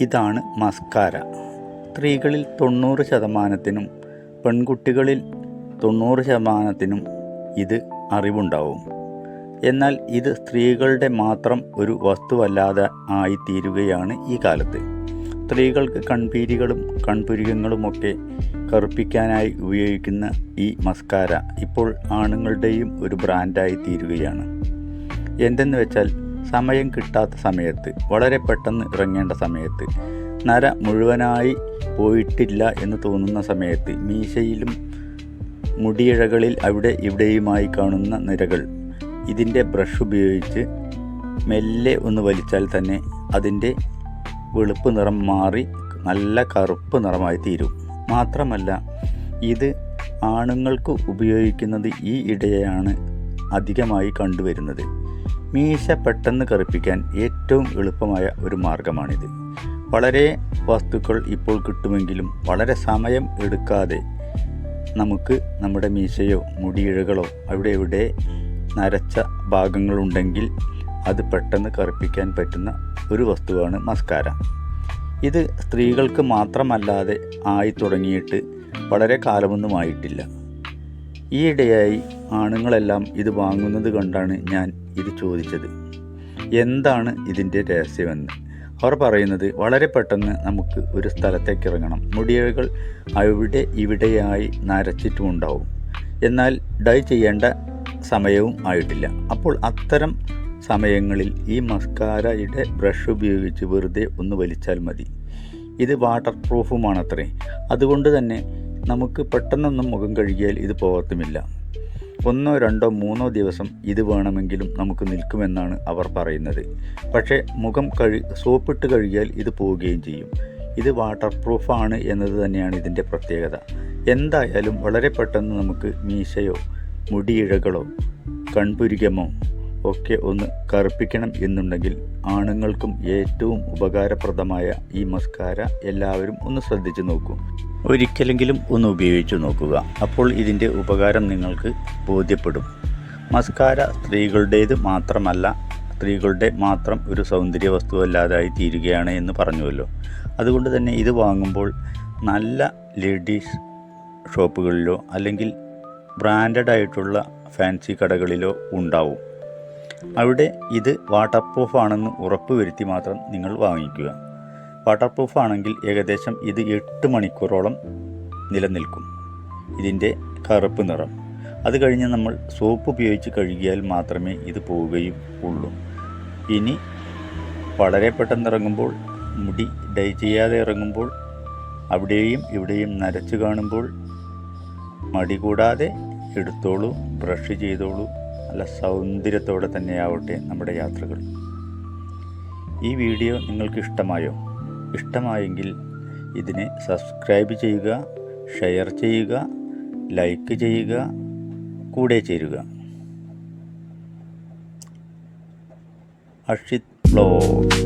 ഇതാണ് മസ്കാര. സ്ത്രീകളിൽ തൊണ്ണൂറ് ശതമാനത്തിനും പെൺകുട്ടികളിൽ തൊണ്ണൂറ് ശതമാനത്തിനും ഇത് അറിവുണ്ടാവും. എന്നാൽ ഇത് സ്ത്രീകളുടെ മാത്രം ഒരു വസ്തുവല്ലാതെ ആയിത്തീരുകയാണ് ഈ കാലത്ത്. സ്ത്രീകൾക്ക് കൺപീരികളും കൺപുരികങ്ങളുമൊക്കെ കറുപ്പിക്കാനായി ഉപയോഗിക്കുന്ന ഈ മസ്കാര ഇപ്പോൾ ആണുങ്ങളുടെയും ഒരു ബ്രാൻഡായി തീരുകയാണ് എന്തെന്ന് വെച്ചാൽ സമയം കിട്ടാത്ത സമയത്ത് വളരെ പെട്ടെന്ന് ഇറങ്ങേണ്ട സമയത്ത് നര മുഴുവനായി പോയിട്ടില്ല എന്ന് തോന്നുന്ന സമയത്ത് മീശയിലും മുടിയിഴകളിൽ അവിടെ ഇവിടെയുമായി കാണുന്ന നിരകൾ ഇതിന്റെ ബ്രഷ് ഉപയോഗിച്ച് മെല്ലെ ഒന്ന് വലിച്ചാൽ തന്നെ അതിന്റെ വെളുപ്പ് നിറം മാറി നല്ല കറുപ്പ് നിറമായി തീരും. മാത്രമല്ല ഇത് ആണുങ്ങൾക്ക് ഉപയോഗിക്കുന്നത് ഈ ഇടയാണ് അധികമായി കണ്ടുവരുന്നത്. മീശ പെട്ടെന്ന് കറുപ്പിക്കാൻ ഏറ്റവും എളുപ്പമായ ഒരു മാർഗമാണിത്. വളരെ വസ്തുക്കൾ ഇപ്പോൾ കിട്ടുമെങ്കിലും വളരെ സമയം എടുക്കാതെ നമുക്ക് നമ്മുടെ മീശയോ മുടിയിഴകളോ അവിടെ ഇവിടെ നരച്ച ഭാഗങ്ങളുണ്ടെങ്കിൽ അത് പെട്ടെന്ന് കറുപ്പിക്കാൻ പറ്റുന്ന ഒരു വസ്തുവാണ് മസ്കാര. ഇത് സ്ത്രീകൾക്ക് മാത്രമല്ലാതെ ആയി തുടങ്ങിയിട്ട് വളരെ കാലമൊന്നുമായിട്ടില്ല ഈയിടെയായി ആണുങ്ങളെല്ലാം ഇത് വാങ്ങുന്നത് കൊണ്ടാണ് ഞാൻ ഇത് ചോദിച്ചത്. എന്താണ് ഇതിന്റെ രഹസ്യമെന്ന്? അവർ പറയുന്നത് വളരെ പെട്ടെന്ന് നമുക്ക് ഒരു സ്ഥലത്തേക്ക് ഇറങ്ങണം. മുടിയകൾ അവിടെ ഇവിടെയായി നരച്ചിട്ടുമുണ്ടാവും. എന്നാൽ ഡൈ ചെയ്യേണ്ട സമയവും ആയിട്ടില്ല. അപ്പോൾ അത്തരം സമയങ്ങളിൽ ഈ മസ്കാരയുടെ ബ്രഷ് ഉപയോഗിച്ച് വെറുതെ ഒന്ന് വലിച്ചാൽ മതി. ഇത് വാട്ടർ പ്രൂഫുമാണത്രേ അതുകൊണ്ട് തന്നെ നമുക്ക് പെട്ടെന്നൊന്നും മുഖം കഴുകിയാൽ ഇത് പോകത്തുമില്ല. ഒന്നോ രണ്ടോ മൂന്നോ ദിവസം ഇത് വേണമെങ്കിലും നമുക്ക് നിൽക്കുമെന്നാണ് അവർ പറയുന്നത്. പക്ഷേ മുഖം കഴു സോപ്പിട്ട് കഴുകിയാൽ ഇത് പോവുകയും ചെയ്യും. ഇത് വാട്ടർ പ്രൂഫാണ് എന്നത് തന്നെയാണ് ഇതിന്റെ പ്രത്യേകത. എന്തായാലും വളരെ പെട്ടെന്ന് നമുക്ക് മീശയോ മുടിയിഴകളോ കൺപുരികമോ ഒക്കെ ഒന്ന് കറുപ്പിക്കണം എന്നുണ്ടെങ്കിൽ ആണുങ്ങൾക്കും ഏറ്റവും ഉപകാരപ്രദമായ ഈ മസ്കാര എല്ലാവരും ഒന്ന് ശ്രദ്ധിച്ചു നോക്കൂ. ഒരിക്കലെങ്കിലും ഒന്ന് ഉപയോഗിച്ചു നോക്കുക. അപ്പോൾ ഇതിന്റെ ഉപകാരം നിങ്ങൾക്ക് ബോധ്യപ്പെടും. മസ്കാര സ്ത്രീകളുടേത് മാത്രമല്ല സ്ത്രീകളുടെ മാത്രം ഒരു സൗന്ദര്യ വസ്തുവല്ലാതായി തീരുകയാണ് എന്ന് പറഞ്ഞുവല്ലോ. അതുകൊണ്ട് തന്നെ ഇത് വാങ്ങുമ്പോൾ നല്ല ലേഡീസ് ഷോപ്പുകളിലോ അല്ലെങ്കിൽ ബ്രാൻഡഡ് ആയിട്ടുള്ള ഫാൻസി കടകളിലോ ഉണ്ടാവും. അവിടെ ഇത് വാട്ടർ പ്രൂഫ് ആണെന്ന് ഉറപ്പുവരുത്തി മാത്രം നിങ്ങൾ വാങ്ങിക്കുക. വാട്ടർ പ്രൂഫ് ആണെങ്കിൽ ഏകദേശം ഇത് എട്ട് മണിക്കൂറോളം നിലനിൽക്കും. ഇതിന്റെ കറുപ്പ് നിറം. അത് കഴിഞ്ഞ് നമ്മൾ സോപ്പ് ഉപയോഗിച്ച് കഴുകിയാൽ മാത്രമേ ഇത് പോവുകയും ഉള്ളൂ. ഇനി വളരെ പെട്ടെന്ന് ഇറങ്ങുമ്പോൾ മുടി ഡൈ ചെയ്യാതെ ഇറങ്ങുമ്പോൾ അവിടെയും ഇവിടെയും നരച്ച് കാണുമ്പോൾ മടി കൂടാതെ എടുത്തോളൂ ബ്രഷ് ചെയ്തോളൂ നല്ല സൗന്ദര്യത്തോടെ തന്നെയാവട്ടെ നമ്മുടെ യാത്രകൾ. ഈ വീഡിയോ നിങ്ങൾക്ക് ഇഷ്ടമായോ ഇഷ്ടമായെങ്കിൽ ഇതിനെ സബ്സ്ക്രൈബ് ചെയ്യുക ഷെയർ ചെയ്യുക ലൈക്ക് ചെയ്യുക കൂടെ ചേരുക. അഷിത് ബ്ലോഗ്.